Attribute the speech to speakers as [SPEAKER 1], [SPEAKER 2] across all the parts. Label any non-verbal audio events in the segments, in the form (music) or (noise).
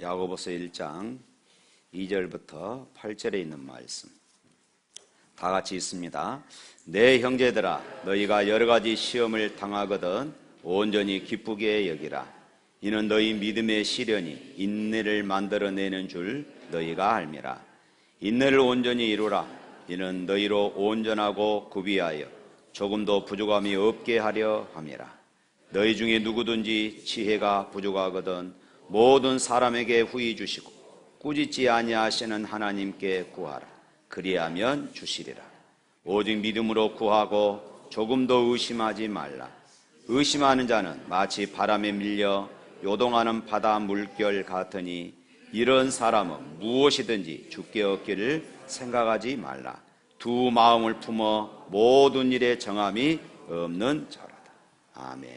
[SPEAKER 1] 야고보서 1장 2절부터 8절에 있는 말씀. 다 같이 있습니다. 내 형제들아 너희가 여러 가지 시험을 당하거든 온전히 기쁘게 여기라. 이는 너희 믿음의 시련이 인내를 만들어내는 줄 너희가 알미라. 인내를 온전히 이루라. 이는 너희로 온전하고 구비하여 조금도 부족함이 없게 하려 함이라. 너희 중에 누구든지 지혜가 부족하거든 모든 사람에게 후히 주시고 꾸짖지 아니하시는 하나님께 구하라. 그리하면 주시리라. 오직 믿음으로 구하고 조금도 의심하지 말라. 의심하는 자는 마치 바람에 밀려 요동하는 바다 물결 같으니 이런 사람은 무엇이든지 죽게 얻기를 생각하지 말라. 두 마음을 품어 모든 일에 정함이 없는 자라다. 아멘.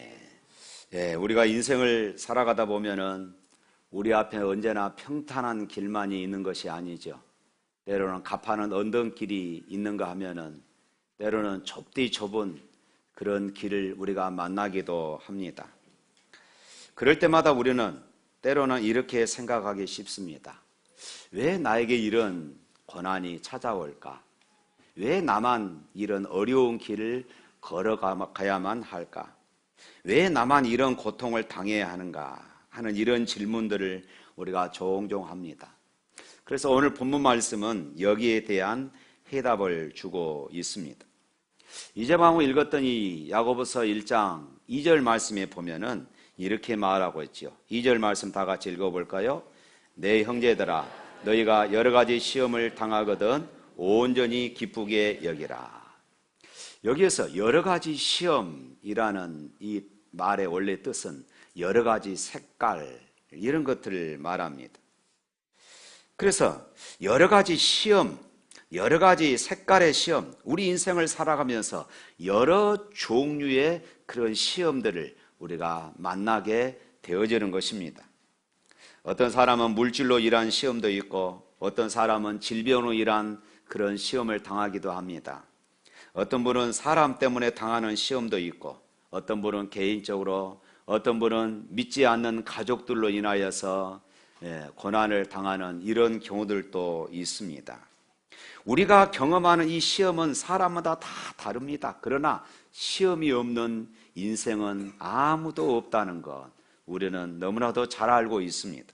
[SPEAKER 1] 예, 우리가 인생을 살아가다 보면은 우리 앞에 언제나 평탄한 길만이 있는 것이 아니죠. 때로는 가파른 언덕길이 있는가 하면은 때로는 좁디 좁은 그런 길을 우리가 만나기도 합니다. 그럴 때마다 우리는 때로는 이렇게 생각하기 쉽습니다. 왜 나에게 이런 고난이 찾아올까? 왜 나만 이런 어려운 길을 걸어가야만 할까? 왜 나만 이런 고통을 당해야 하는가? 하는 이런 질문들을 우리가 종종 합니다. 그래서 오늘 본문 말씀은 여기에 대한 해답을 주고 있습니다. 이제 방금 읽었던 이 야고보서 1장 2절 말씀에 보면은 이렇게 말하고 있죠. 2절 말씀 다 같이 읽어볼까요? 내 형제들아 너희가 여러 가지 시험을 당하거든 온전히 기쁘게 여기라. 여기에서 여러 가지 시험이라는 이 말의 원래 뜻은 여러 가지 색깔 이런 것들을 말합니다. 그래서 여러 가지 시험, 여러 가지 색깔의 시험, 우리 인생을 살아가면서 여러 종류의 그런 시험들을 우리가 만나게 되어지는 것입니다. 어떤 사람은 물질로 일한 시험도 있고, 어떤 사람은 질병으로 일한 그런 시험을 당하기도 합니다. 어떤 분은 사람 때문에 당하는 시험도 있고, 어떤 분은 개인적으로, 어떤 분은 믿지 않는 가족들로 인하여서 예, 고난을 당하는 이런 경우들도 있습니다. 우리가 경험하는 이 시험은 사람마다 다 다릅니다. 그러나 시험이 없는 인생은 아무도 없다는 것 우리는 너무나도 잘 알고 있습니다.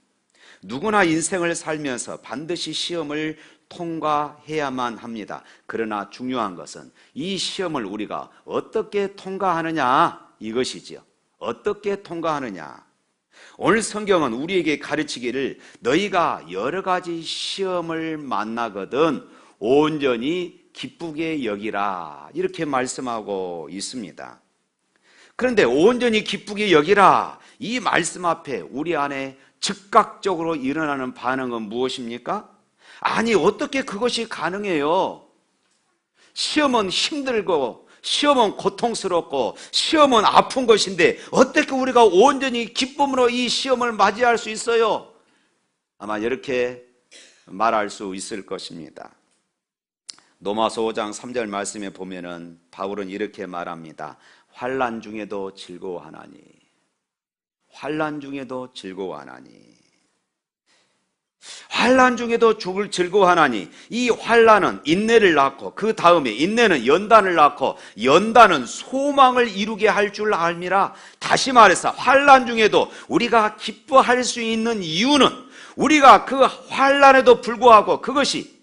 [SPEAKER 1] 누구나 인생을 살면서 반드시 시험을 통과해야만 합니다. 그러나 중요한 것은 이 시험을 우리가 어떻게 통과하느냐 이것이지요. 어떻게 통과하느냐. 오늘 성경은 우리에게 가르치기를 너희가 여러 가지 시험을 만나거든 온전히 기쁘게 여기라. 이렇게 말씀하고 있습니다. 그런데 온전히 기쁘게 여기라. 이 말씀 앞에 우리 안에 즉각적으로 일어나는 반응은 무엇입니까? 아니, 어떻게 그것이 가능해요? 시험은 힘들고, 시험은 고통스럽고, 시험은 아픈 것인데, 어떻게 우리가 온전히 기쁨으로 이 시험을 맞이할 수 있어요? 아마 이렇게 말할 수 있을 것입니다. 노마서 5장 3절 말씀에 보면은 바울은 이렇게 말합니다. 환란 중에도 즐거워하나니 환란 중에도 즐거워하나니 환란 중에도 죽을 즐거워하나니 이 환란은 인내를 낳고 그 다음에 인내는 연단을 낳고 연단은 소망을 이루게 할 줄 알미라 다시 말해서 환란 중에도 우리가 기뻐할 수 있는 이유는 우리가 그 환란에도 불구하고 그것이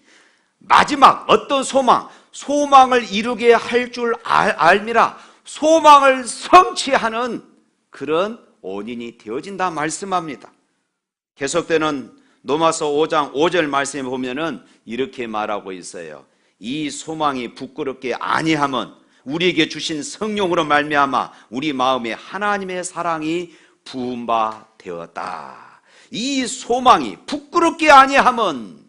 [SPEAKER 1] 마지막 어떤 소망, 소망을 이루게 할 줄 알미라 소망을 성취하는 그런 원인이 되어진다 말씀합니다. 계속되는 노마서 5장 5절 말씀에 보면은 이렇게 말하고 있어요. 이 소망이 부끄럽게 아니함은 우리에게 주신 성령으로 말미암아 우리 마음에 하나님의 사랑이 부은 바 되었다. 이 소망이 부끄럽게 아니함은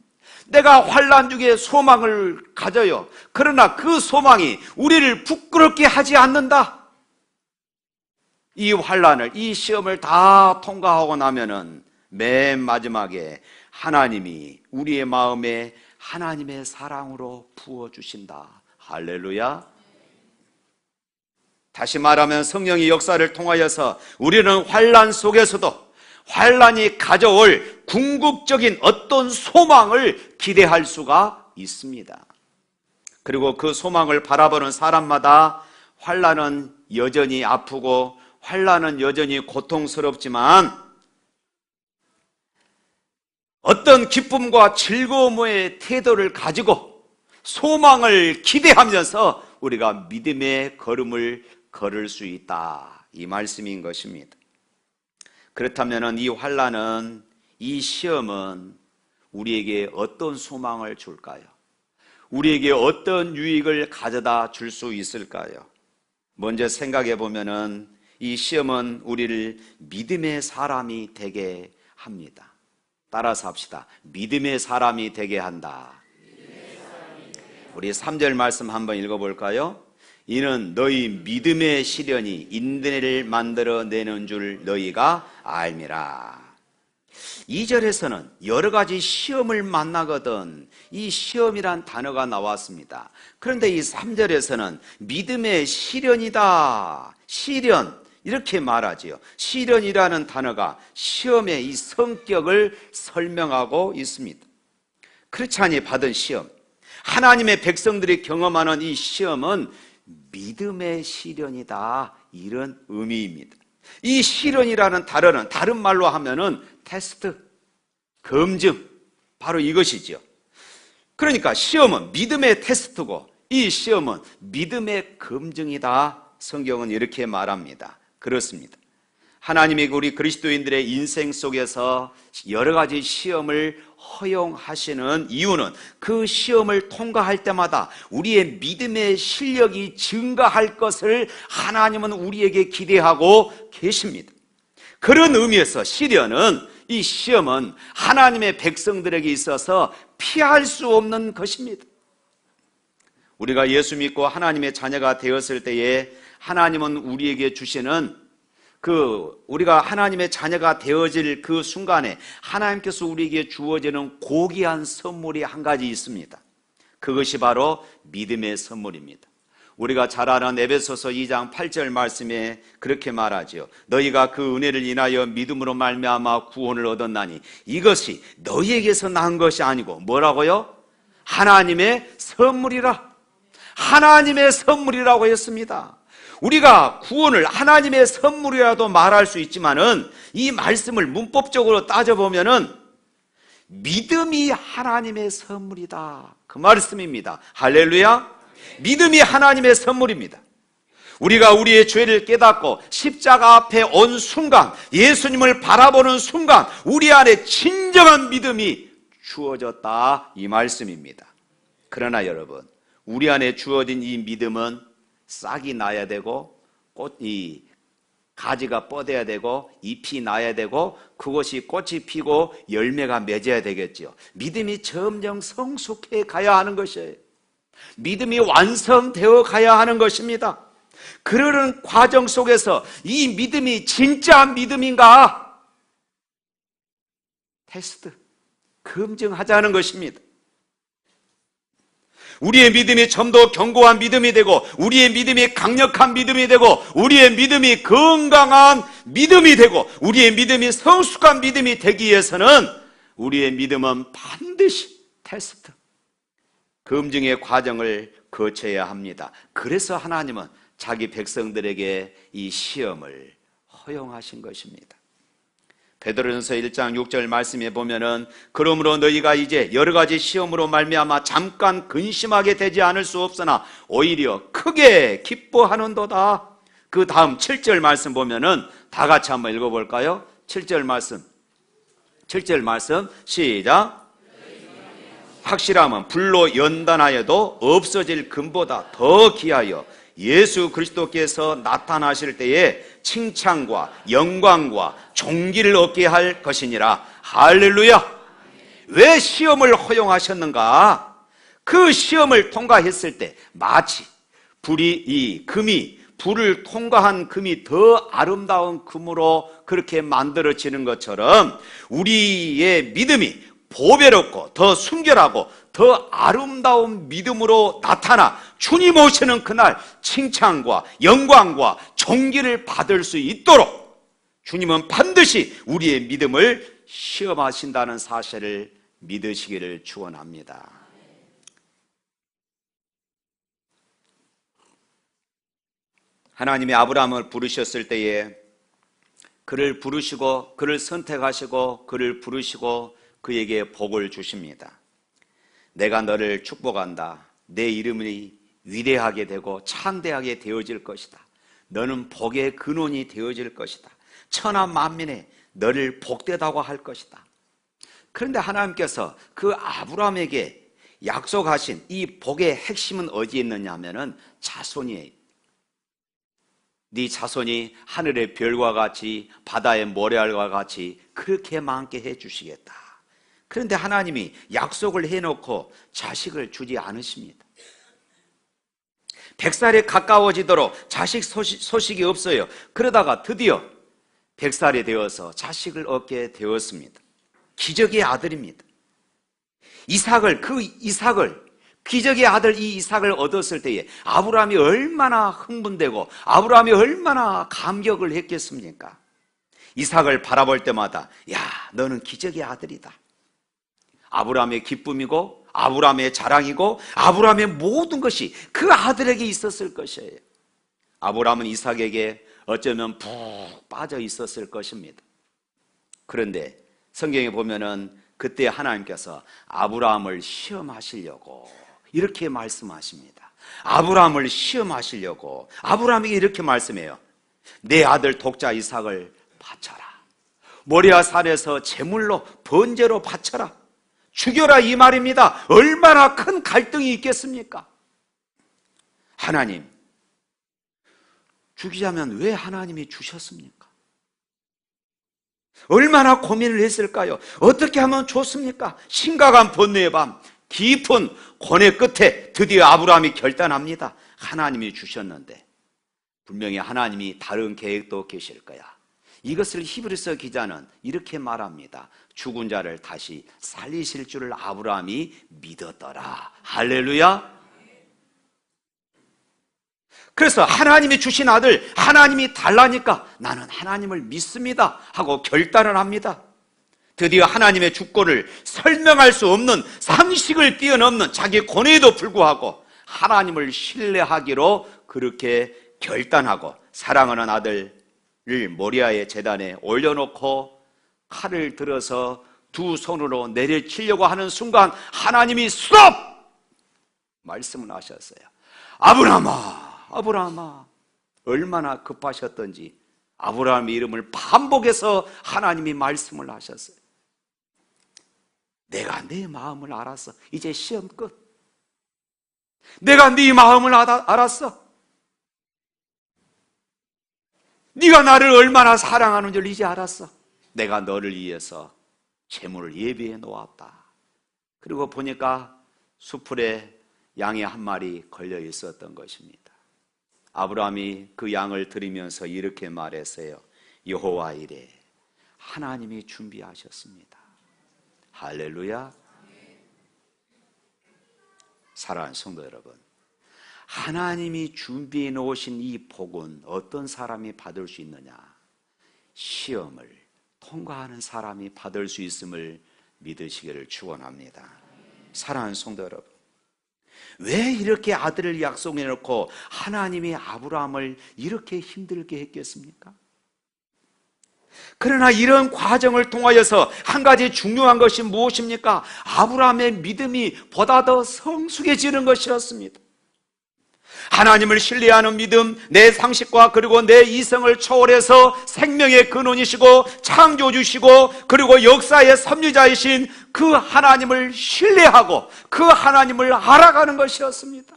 [SPEAKER 1] 내가 환란 중에 소망을 가져요. 그러나 그 소망이 우리를 부끄럽게 하지 않는다. 이 환란을 이 시험을 다 통과하고 나면은 맨 마지막에 하나님이 우리의 마음에 하나님의 사랑으로 부어 주신다. 할렐루야. 다시 말하면 성령의 역사를 통하여서 우리는 환란 속에서도 환란이 가져올 궁극적인 어떤 소망을 기대할 수가 있습니다. 그리고 그 소망을 바라보는 사람마다 환란은 여전히 아프고 환란은 여전히 고통스럽지만 어떤 기쁨과 즐거움의 태도를 가지고 소망을 기대하면서 우리가 믿음의 걸음을 걸을 수 있다. 이 말씀인 것입니다. 그렇다면 이 환란은 이 시험은 우리에게 어떤 소망을 줄까요? 우리에게 어떤 유익을 가져다 줄 수 있을까요? 먼저 생각해 보면은 이 시험은 우리를 믿음의 사람이 되게 합니다. 따라서 합시다. 믿음의 사람이 되게 한다. 우리 3절 말씀 한번 읽어 볼까요? 이는 너희 믿음의 시련이 인내를 만들어 내는 줄 너희가 알미라. 2절에서는 여러 가지 시험을 만나거든 이 시험이란 단어가 나왔습니다. 그런데 이 3절에서는 믿음의 시련이다. 시련. 이렇게 말하지요. 시련이라는 단어가 시험의 이 성격을 설명하고 있습니다. 크리찬이 받은 시험. 하나님의 백성들이 경험하는 이 시험은 믿음의 시련이다. 이런 의미입니다. 이 시련이라는 단어는 다른 말로 하면은 테스트, 검증, 바로 이것이죠. 그러니까 시험은 믿음의 테스트고 이 시험은 믿음의 검증이다. 성경은 이렇게 말합니다. 그렇습니다. 하나님이 우리 그리스도인들의 인생 속에서 여러 가지 시험을 허용하시는 이유는 그 시험을 통과할 때마다 우리의 믿음의 실력이 증가할 것을 하나님은 우리에게 기대하고 계십니다. 그런 의미에서 시련은 이 시험은 하나님의 백성들에게 있어서 피할 수 없는 것입니다. 우리가 예수 믿고 하나님의 자녀가 되었을 때에 하나님은 우리에게 주시는 그 우리가 하나님의 자녀가 되어질 그 순간에 하나님께서 우리에게 주어지는 고귀한 선물이 한 가지 있습니다. 그것이 바로 믿음의 선물입니다. 우리가 잘 아는 에베소서 2장 8절 말씀에 그렇게 말하지요. 너희가 그 은혜를 인하여 믿음으로 말미암아 구원을 얻었나니 이것이 너희에게서 난 것이 아니고 뭐라고요? 하나님의 선물이라. 하나님의 선물이라고 했습니다. 우리가 구원을 하나님의 선물이라도 말할 수 있지만은 이 말씀을 문법적으로 따져보면은 믿음이 하나님의 선물이다. 그 말씀입니다. 할렐루야. 믿음이 하나님의 선물입니다. 우리가 우리의 죄를 깨닫고 십자가 앞에 온 순간, 예수님을 바라보는 순간, 우리 안에 진정한 믿음이 주어졌다. 이 말씀입니다. 그러나 여러분, 우리 안에 주어진 이 믿음은 싹이 나야 되고, 꽃이 가지가 뻗어야 되고 잎이 나야 되고 그것이 꽃이 피고 열매가 맺어야 되겠지요. 믿음이 점점 성숙해 가야 하는 것이에요. 믿음이 완성되어 가야 하는 것입니다. 그러는 과정 속에서 이 믿음이 진짜 믿음인가? 테스트, 검증하자는 것입니다. 우리의 믿음이 좀 더 견고한 믿음이 되고, 우리의 믿음이 강력한 믿음이 되고, 우리의 믿음이 건강한 믿음이 되고, 우리의 믿음이 성숙한 믿음이 되기 위해서는 우리의 믿음은 반드시 테스트, 검증의 과정을 거쳐야 합니다. 그래서 하나님은 자기 백성들에게 이 시험을 허용하신 것입니다. 베드로전서 1장 6절 말씀에 보면은 그러므로 너희가 이제 여러 가지 시험으로 말미암아 잠깐 근심하게 되지 않을 수 없으나 오히려 크게 기뻐하는도다. 그 다음 7절 말씀 보면은 다 같이 한번 읽어 볼까요? 7절 말씀. 7절 말씀 시작. 확실함은 불로 연단하여도 없어질 금보다 더 귀하여 예수 그리스도께서 나타나실 때에 칭찬과 영광과 종기를 얻게 할 것이니라. 할렐루야! 왜 시험을 허용하셨는가? 그 시험을 통과했을 때 마치 불이 이 금이 불을 통과한 금이 더 아름다운 금으로 그렇게 만들어지는 것처럼 우리의 믿음이 보배롭고 더 순결하고 더 아름다운 믿음으로 나타나 주님 오시는 그날 칭찬과 영광과 존귀를 받을 수 있도록 주님은 반드시 우리의 믿음을 시험하신다는 사실을 믿으시기를 축원합니다. 하나님이 아브라함을 부르셨을 때에 그를 부르시고 그를 선택하시고 그를 부르시고 그에게 복을 주십니다. 내가 너를 축복한다. 내 이름이 위대하게 되고 창대하게 되어질 것이다. 너는 복의 근원이 되어질 것이다. 천하 만민에 너를 복되다고 할 것이다. 그런데 하나님께서 그 아브라함에게 약속하신 이 복의 핵심은 어디에 있느냐 하면은 자손이에요. 네 자손이 하늘의 별과 같이 바다의 모래알과 같이 그렇게 많게 해 주시겠다. 그런데 하나님이 약속을 해 놓고 자식을 주지 않으십니다. 백살에 가까워지도록 자식 소식, 소식이 없어요. 그러다가 드디어 백살이 되어서 자식을 얻게 되었습니다. 기적의 아들입니다. 이삭을 그 이삭을 기적의 아들 이 이삭을 얻었을 때에 아브라함이 얼마나 흥분되고 아브라함이 얼마나 감격을 했겠습니까? 이삭을 바라볼 때마다 야 너는 기적의 아들이다. 아브라함의 기쁨이고 아브라함의 자랑이고 아브라함의 모든 것이 그 아들에게 있었을 것이에요. 아브라함은 이삭에게 어쩌면 푹 빠져 있었을 것입니다. 그런데 성경에 보면은 그때 하나님께서 아브라함을 시험하시려고 이렇게 말씀하십니다. 아브라함을 시험하시려고 아브라함에게 이렇게 말씀해요. 내 아들 독자 이삭을 바쳐라. 모리아 산에서 제물로 번제로 바쳐라. 죽여라 이 말입니다. 얼마나 큰 갈등이 있겠습니까? 하나님, 죽이자면 왜 하나님이 주셨습니까? 얼마나 고민을 했을까요? 어떻게 하면 좋습니까? 심각한 번뇌의 밤, 깊은 고뇌 끝에 드디어 아브라함이 결단합니다. 하나님이 주셨는데 분명히 하나님이 다른 계획도 계실 거야. 이것을 히브리서 기자는 이렇게 말합니다. 죽은 자를 다시 살리실 줄을 아브라함이 믿었더라. 할렐루야. 그래서 하나님이 주신 아들, 하나님이 달라니까 나는 하나님을 믿습니다. 하고 결단을 합니다. 드디어 하나님의 주권을 설명할 수 없는 상식을 뛰어넘는 자기 고뇌에도 불구하고 하나님을 신뢰하기로 그렇게 결단하고 사랑하는 아들을 모리아의 재단에 올려놓고 칼을 들어서 두 손으로 내려치려고 하는 순간 하나님이 스톱! 말씀을 하셨어요. 아브라함아, 아브라함아, 얼마나 급하셨던지 아브라함의 이름을 반복해서 하나님이 말씀을 하셨어요. 내가 네 마음을 알았어. 이제 시험 끝. 내가 네 마음을 알았어. 네가 나를 얼마나 사랑하는 줄 이제 알았어. 내가 너를 위해서 재물을 예비해 놓았다. 그리고 보니까 수풀에 양이 한 마리 걸려 있었던 것입니다. 아브라함이 그 양을 들이면서 이렇게 말했어요. 여호와 이래 하나님이 준비하셨습니다. 할렐루야. 사랑하는 성도 여러분. 하나님이 준비해 놓으신 이 복은 어떤 사람이 받을 수 있느냐? 시험을 통과하는 사람이 받을 수 있음을 믿으시기를 축원합니다. 사랑하는 성도 여러분. 왜 이렇게 아들을 약속해 놓고 하나님이 아브라함을 이렇게 힘들게 했겠습니까? 그러나 이런 과정을 통하여서 한 가지 중요한 것이 무엇입니까? 아브라함의 믿음이 보다 더 성숙해지는 것이었습니다. 하나님을 신뢰하는 믿음, 내 상식과 그리고 내 이성을 초월해서 생명의 근원이시고 창조주시고 그리고 역사의 섭리자이신 그 하나님을 신뢰하고 그 하나님을 알아가는 것이었습니다.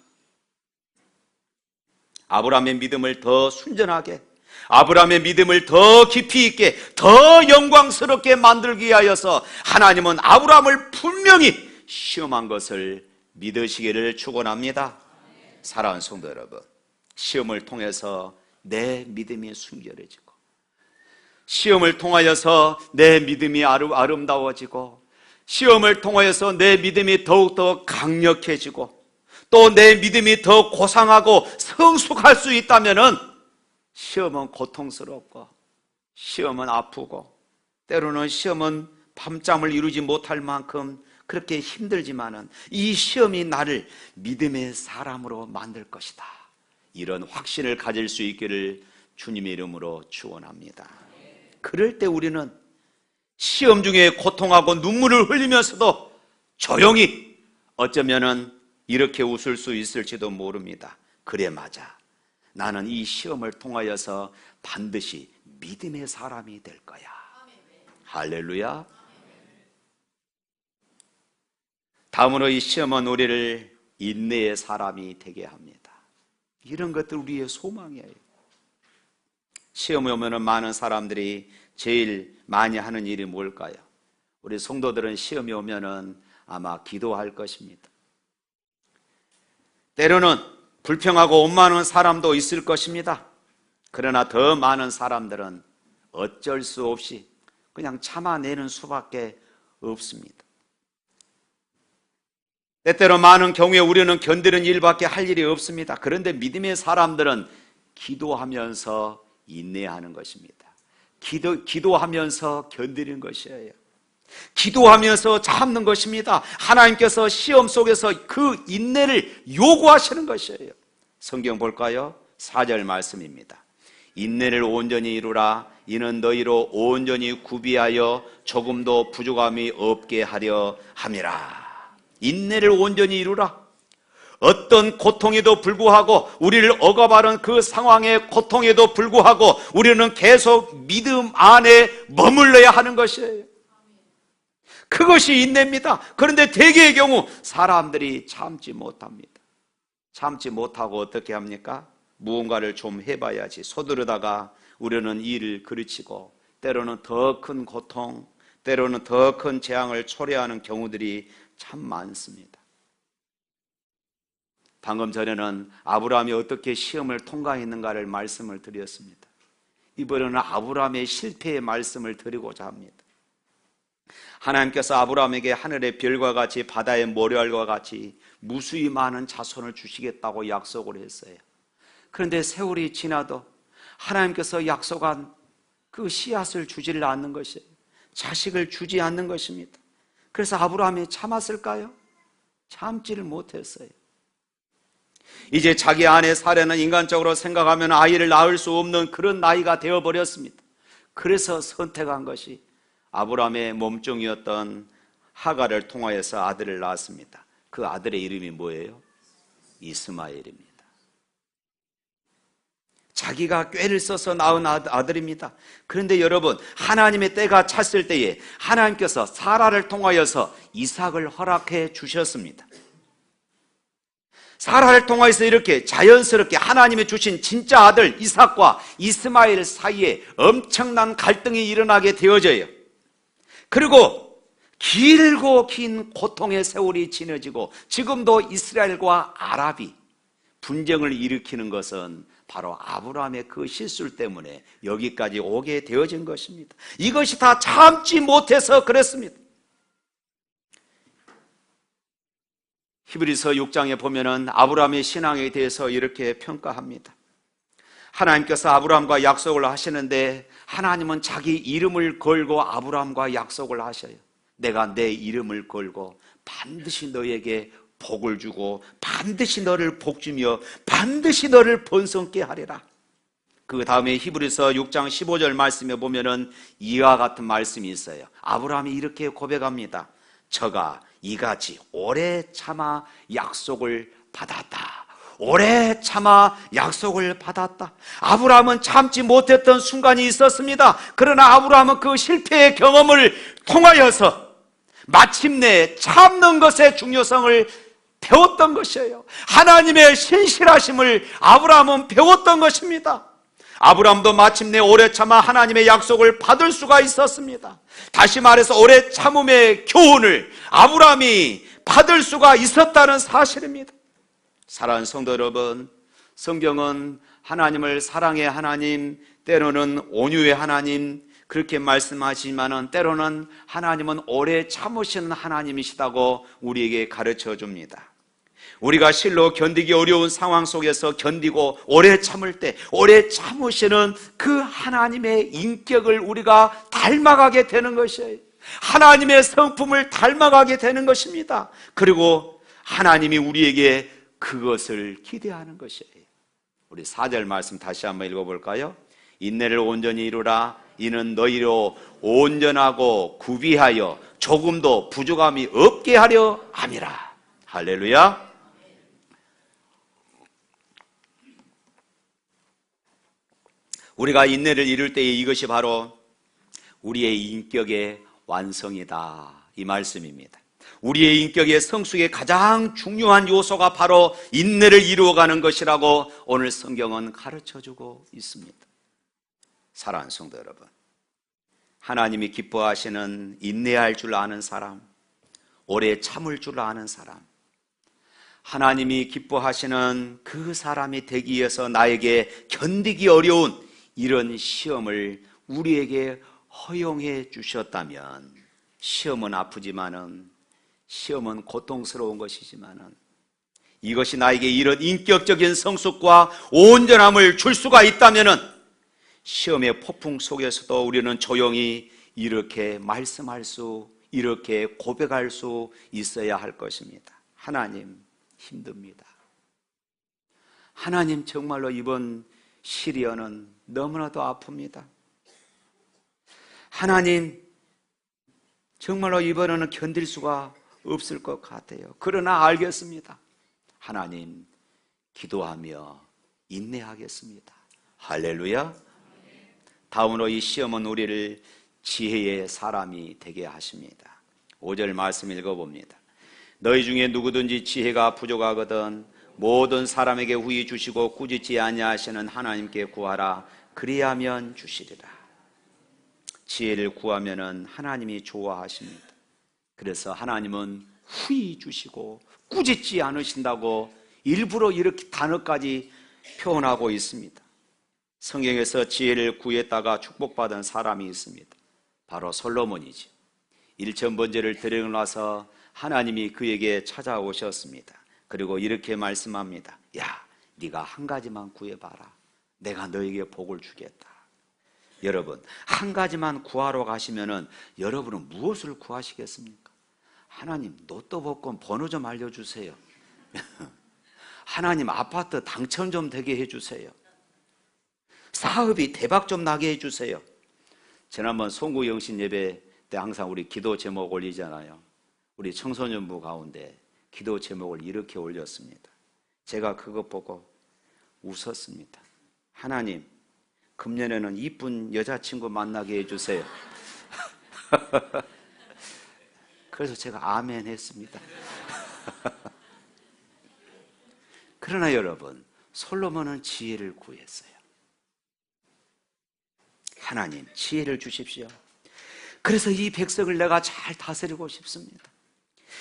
[SPEAKER 1] 아브라함의 믿음을 더 순전하게 아브라함의 믿음을 더 깊이 있게 더 영광스럽게 만들기 위하여서 하나님은 아브라함을 분명히 시험한 것을 믿으시기를 축원합니다. 사랑하는 성도 여러분, 시험을 통해서 내 믿음이 순결해지고 시험을 통하여서 내 믿음이 아름다워지고 시험을 통하여서 내 믿음이 더욱더 강력해지고 또 내 믿음이 더 고상하고 성숙할 수 있다면은 시험은 고통스럽고 시험은 아프고 때로는 시험은 밤잠을 이루지 못할 만큼 그렇게 힘들지만은 이 시험이 나를 믿음의 사람으로 만들 것이다. 이런 확신을 가질 수 있기를 주님의 이름으로 축원합니다. 그럴 때 우리는 시험 중에 고통하고 눈물을 흘리면서도 조용히 어쩌면은 이렇게 웃을 수 있을지도 모릅니다. 그래 맞아. 나는 이 시험을 통하여서 반드시 믿음의 사람이 될 거야. 할렐루야. 다음으로 이 시험은 우리를 인내의 사람이 되게 합니다. 이런 것들 우리의 소망이에요. 시험이 오면 많은 사람들이 제일 많이 하는 일이 뭘까요? 우리 성도들은 시험이 오면은 아마 기도할 것입니다. 때로는 불평하고 원망하는 사람도 있을 것입니다. 그러나 더 많은 사람들은 어쩔 수 없이 그냥 참아내는 수밖에 없습니다. 때때로 많은 경우에 우리는 견디는 일밖에 할 일이 없습니다. 그런데 믿음의 사람들은 기도하면서 인내하는 것입니다. 기도, 기도하면서 견디는 것이에요. 기도하면서 참는 것입니다. 하나님께서 시험 속에서 그 인내를 요구하시는 것이에요. 성경 볼까요? 4절 말씀입니다. 인내를 온전히 이루라. 이는 너희로 온전히 구비하여 조금도 부족함이 없게 하려 함이라. 인내를 온전히 이루라. 어떤 고통에도 불구하고 우리를 억압하는 그 상황의 고통에도 불구하고 우리는 계속 믿음 안에 머물러야 하는 것이에요. 그것이 인내입니다. 그런데 대개의 경우 사람들이 참지 못합니다. 참지 못하고 어떻게 합니까? 무언가를 좀 해봐야지. 서두르다가 우리는 일을 그르치고 때로는 더 큰 고통, 때로는 더 큰 재앙을 초래하는 경우들이 참 많습니다. 방금 전에는 아브라함이 어떻게 시험을 통과했는가를 말씀을 드렸습니다. 이번에는 아브라함의 실패의 말씀을 드리고자 합니다. 하나님께서 아브라함에게 하늘의 별과 같이 바다의 모래알과 같이 무수히 많은 자손을 주시겠다고 약속을 했어요. 그런데 세월이 지나도 하나님께서 약속한 그 씨앗을 주지를 않는 것이에요. 자식을 주지 않는 것입니다. 그래서 아브라함이 참았을까요? 참지를 못했어요. 이제 자기 아내 사례는 인간적으로 생각하면 아이를 낳을 수 없는 그런 나이가 되어버렸습니다. 그래서 선택한 것이 아브라함의 몸종이었던 하가를 통하여서 아들을 낳았습니다. 그 아들의 이름이 뭐예요? 이스마엘입니다. 자기가 꾀를 써서 낳은 아들입니다. 그런데 여러분, 하나님의 때가 찼을 때에 하나님께서 사라를 통하여서 이삭을 허락해 주셨습니다. 사라를 통하여서 이렇게 자연스럽게 하나님의 주신 진짜 아들 이삭과 이스마엘 사이에 엄청난 갈등이 일어나게 되어져요. 그리고 길고 긴 고통의 세월이 지나지고 지금도 이스라엘과 아랍이 분쟁을 일으키는 것은 바로 아브라함의 그 실수 때문에 여기까지 오게 되어진 것입니다. 이것이 다 참지 못해서 그랬습니다. 히브리서 6장에 보면은 아브라함의 신앙에 대해서 이렇게 평가합니다. 하나님께서 아브라함과 약속을 하시는데 하나님은 자기 이름을 걸고 아브라함과 약속을 하셔요. 내가 내 이름을 걸고 반드시 너에게 복을 주고 반드시 너를 복주며 반드시 너를 번성케 하리라. 그 다음에 히브리서 6장 15절 말씀에 보면은 이와 같은 말씀이 있어요. 아브라함이 이렇게 고백합니다. 저가 이같이 오래 참아 약속을 받았다. 오래 참아 약속을 받았다. 아브라함은 참지 못했던 순간이 있었습니다. 그러나 아브라함은 그 실패의 경험을 통하여서 마침내 참는 것의 중요성을 배웠던 것이에요. 하나님의 신실하심을 아브라함은 배웠던 것입니다. 아브라함도 마침내 오래 참아 하나님의 약속을 받을 수가 있었습니다. 다시 말해서 오래 참음의 교훈을 아브라함이 받을 수가 있었다는 사실입니다. 사랑하는 성도 여러분, 성경은 하나님을 사랑의 하나님, 때로는 온유의 하나님, 그렇게 말씀하시지만은 때로는 하나님은 오래 참으시는 하나님이시다고 우리에게 가르쳐 줍니다. 우리가 실로 견디기 어려운 상황 속에서 견디고 오래 참을 때 오래 참으시는 그 하나님의 인격을 우리가 닮아가게 되는 것이에요. 하나님의 성품을 닮아가게 되는 것입니다. 그리고 하나님이 우리에게 그것을 기대하는 것이에요. 우리 4절 말씀 다시 한번 읽어볼까요? 인내를 온전히 이루라. 이는 너희로 온전하고 구비하여 조금도 부족함이 없게 하려 함이라. 할렐루야. 우리가 인내를 이룰 때에 이것이 바로 우리의 인격의 완성이다. 이 말씀입니다. 우리의 인격의 성숙의 가장 중요한 요소가 바로 인내를 이루어가는 것이라고 오늘 성경은 가르쳐 주고 있습니다. 사랑하는 성도 여러분. 하나님이 기뻐하시는 인내할 줄 아는 사람, 오래 참을 줄 아는 사람, 하나님이 기뻐하시는 그 사람이 되기 위해서 나에게 견디기 어려운 이런 시험을 우리에게 허용해 주셨다면 시험은 아프지만은 시험은 고통스러운 것이지만은 이것이 나에게 이런 인격적인 성숙과 온전함을 줄 수가 있다면은 시험의 폭풍 속에서도 우리는 조용히 이렇게 말씀할 수, 이렇게 고백할 수 있어야 할 것입니다. 하나님, 힘듭니다. 하나님, 정말로 이번 시리어는 너무나도 아픕니다. 하나님, 정말로 이번에는 견딜 수가 없을 것 같아요. 그러나 알겠습니다. 하나님, 기도하며 인내하겠습니다. 할렐루야. 다음으로 이 시험은 우리를 지혜의 사람이 되게 하십니다. 5절 말씀 읽어봅니다. 너희 중에 누구든지 지혜가 부족하거든 모든 사람에게 후히 주시고 꾸짖지 아니하시는 하나님께 구하라 그리하면 주시리라. 지혜를 구하면은 하나님이 좋아하십니다. 그래서 하나님은 후히 주시고 꾸짖지 않으신다고 일부러 이렇게 단어까지 표현하고 있습니다. 성경에서 지혜를 구했다가 축복받은 사람이 있습니다. 바로 솔로몬이지. 일천 번제를 드리고 나서 하나님이 그에게 찾아오셨습니다. 그리고 이렇게 말씀합니다. 야, 네가 한 가지만 구해봐라. 내가 너에게 복을 주겠다. 여러분, 한 가지만 구하러 가시면은 여러분은 무엇을 구하시겠습니까? 하나님, 로또 복권 번호 좀 알려주세요. (laughs) 하나님, 아파트 당첨 좀 되게 해주세요. 사업이 대박 좀 나게 해주세요. 지난번 송구 영신 예배 때 항상 우리 기도 제목 올리잖아요. 우리 청소년부 가운데 기도 제목을 이렇게 올렸습니다. 제가 그것 보고 웃었습니다. 하나님, 금년에는 이쁜 여자친구 만나게 해주세요. (laughs) 그래서 제가 아멘 했습니다. (laughs) 그러나 여러분, 솔로몬은 지혜를 구했어요. 하나님, 지혜를 주십시오. 그래서 이 백성을 내가 잘 다스리고 싶습니다.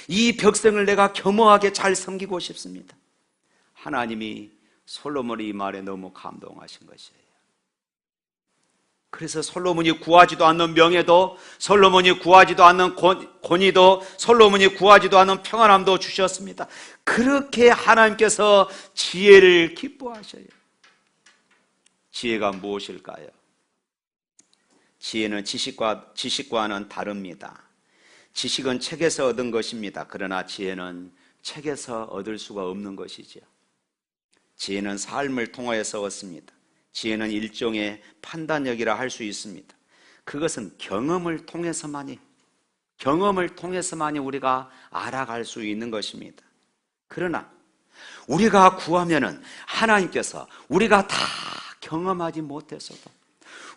[SPEAKER 1] 이 백성을 내가 겸허하게 잘 섬기고 싶습니다. 하나님이 솔로몬의 이 말에 너무 감동하신 것이에요. 그래서 솔로몬이 구하지도 않는 명예도, 솔로몬이 구하지도 않는 권 위도, 솔로몬이 구하지도 않는 평안함도 주셨습니다. 그렇게 하나님께서 지혜를 기뻐하셔요. 지혜가 무엇일까요? 지혜는 지식과, 지식과는 다릅니다. 지식은 책에서 얻은 것입니다. 그러나 지혜는 책에서 얻을 수가 없는 것이죠. 지혜는 삶을 통하여서 얻습니다. 지혜는 일종의 판단력이라 할 수 있습니다. 그것은 경험을 통해서만이 경험을 통해서만이 우리가 알아갈 수 있는 것입니다. 그러나 우리가 구하면은 하나님께서 우리가 다 경험하지 못해서도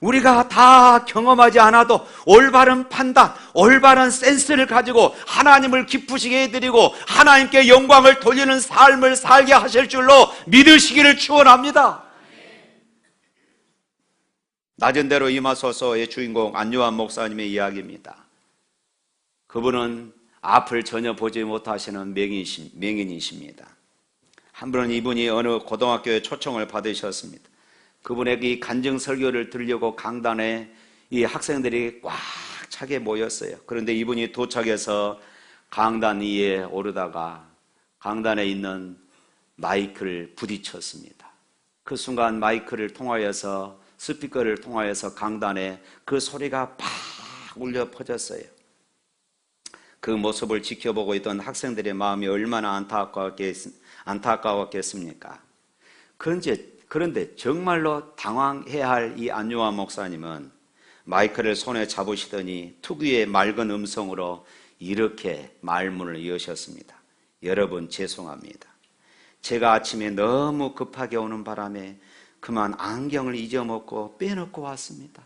[SPEAKER 1] 우리가 다 경험하지 않아도 올바른 판단, 올바른 센스를 가지고 하나님을 기쁘시게 해드리고 하나님께 영광을 돌리는 삶을 살게 하실 줄로 믿으시기를 축원합니다. 낮은 대로 임하소서의 주인공 안요한 목사님의 이야기입니다. 그분은 앞을 전혀 보지 못하시는 명인이십니다. 한 분은 이분이 어느 고등학교에 초청을 받으셨습니다. 그분에게 간증 설교를 들려고 강단에 이 학생들이 꽉 차게 모였어요. 그런데 이분이 도착해서 강단 위에 오르다가 강단에 있는 마이크를 부딪혔습니다. 그 순간 마이크를 통하여서 스피커를 통하여서 강단에 그 소리가 팍 울려 퍼졌어요. 그 모습을 지켜보고 있던 학생들의 마음이 얼마나 안타까웠겠, 안타까웠겠습니까? 그런데, 그런데 정말로 당황해야 할 이 안요한 목사님은 마이크를 손에 잡으시더니 특유의 맑은 음성으로 이렇게 말문을 여셨습니다. 여러분 죄송합니다. 제가 아침에 너무 급하게 오는 바람에 그만 안경을 잊어먹고 빼놓고 왔습니다.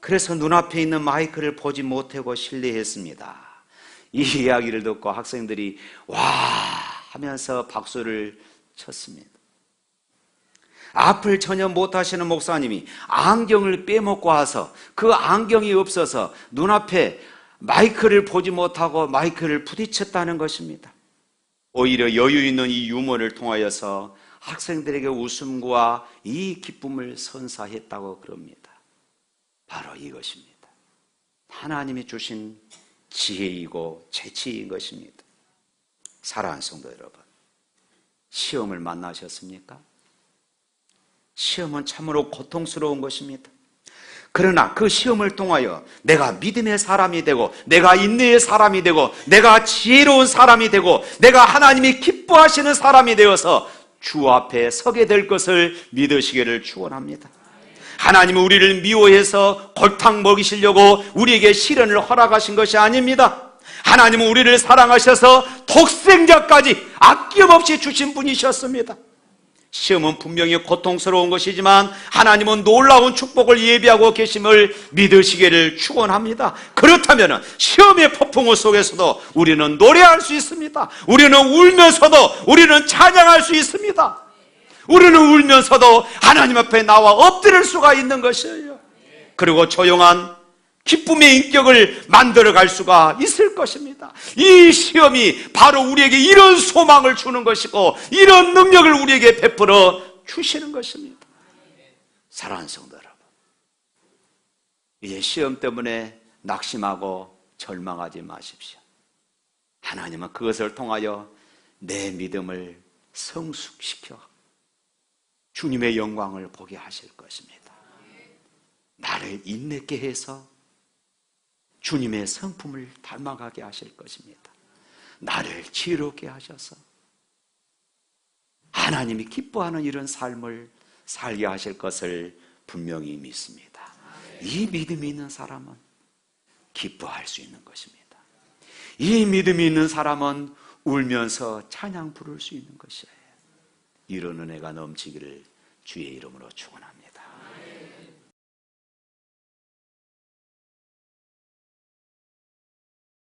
[SPEAKER 1] 그래서 눈앞에 있는 마이크를 보지 못하고 실례했습니다. 이 이야기를 듣고 학생들이 와 하면서 박수를 쳤습니다. 앞을 전혀 못하시는 목사님이 안경을 빼먹고 와서 그 안경이 없어서 눈앞에 마이크를 보지 못하고 마이크를 부딪혔다는 것입니다. 오히려 여유 있는 이 유머를 통하여서 학생들에게 웃음과 이 기쁨을 선사했다고 그럽니다. 바로 이것입니다. 하나님이 주신 지혜이고 재치인 것입니다. 사랑하는 성도 여러분, 시험을 만나셨습니까? 시험은 참으로 고통스러운 것입니다. 그러나 그 시험을 통하여 내가 믿음의 사람이 되고, 내가 인내의 사람이 되고, 내가 지혜로운 사람이 되고, 내가 하나님이 기뻐하시는 사람이 되어서 주 앞에 서게 될 것을 믿으시기를 축원합니다. 하나님은 우리를 미워해서 골탕 먹이시려고 우리에게 시련을 허락하신 것이 아닙니다. 하나님은 우리를 사랑하셔서 독생자까지 아낌없이 주신 분이셨습니다. 시험은 분명히 고통스러운 것이지만 하나님은 놀라운 축복을 예비하고 계심을 믿으시기를 축원합니다. 그렇다면 시험의 폭풍우 속에서도 우리는 노래할 수 있습니다. 우리는 울면서도 우리는 찬양할 수 있습니다. 우리는 울면서도 하나님 앞에 나와 엎드릴 수가 있는 것이에요. 그리고 조용한 기쁨의 인격을 만들어 갈 수가 있을 것입니다. 이 시험이 바로 우리에게 이런 소망을 주는 것이고 이런 능력을 우리에게 베풀어 주시는 것입니다. 사랑하는 성도 여러분. 이제 시험 때문에 낙심하고 절망하지 마십시오. 하나님은 그것을 통하여 내 믿음을 성숙시켜 주님의 영광을 보게 하실 것입니다. 나를 인내케 해서 주님의 성품을 닮아가게 하실 것입니다. 나를 지혜롭게 하셔서 하나님이 기뻐하는 이런 삶을 살게 하실 것을 분명히 믿습니다. 이 믿음이 있는 사람은 기뻐할 수 있는 것입니다. 이 믿음이 있는 사람은 울면서 찬양 부를 수 있는 것이에요. 이런 은혜가 넘치기를 주의 이름으로 축원합니다.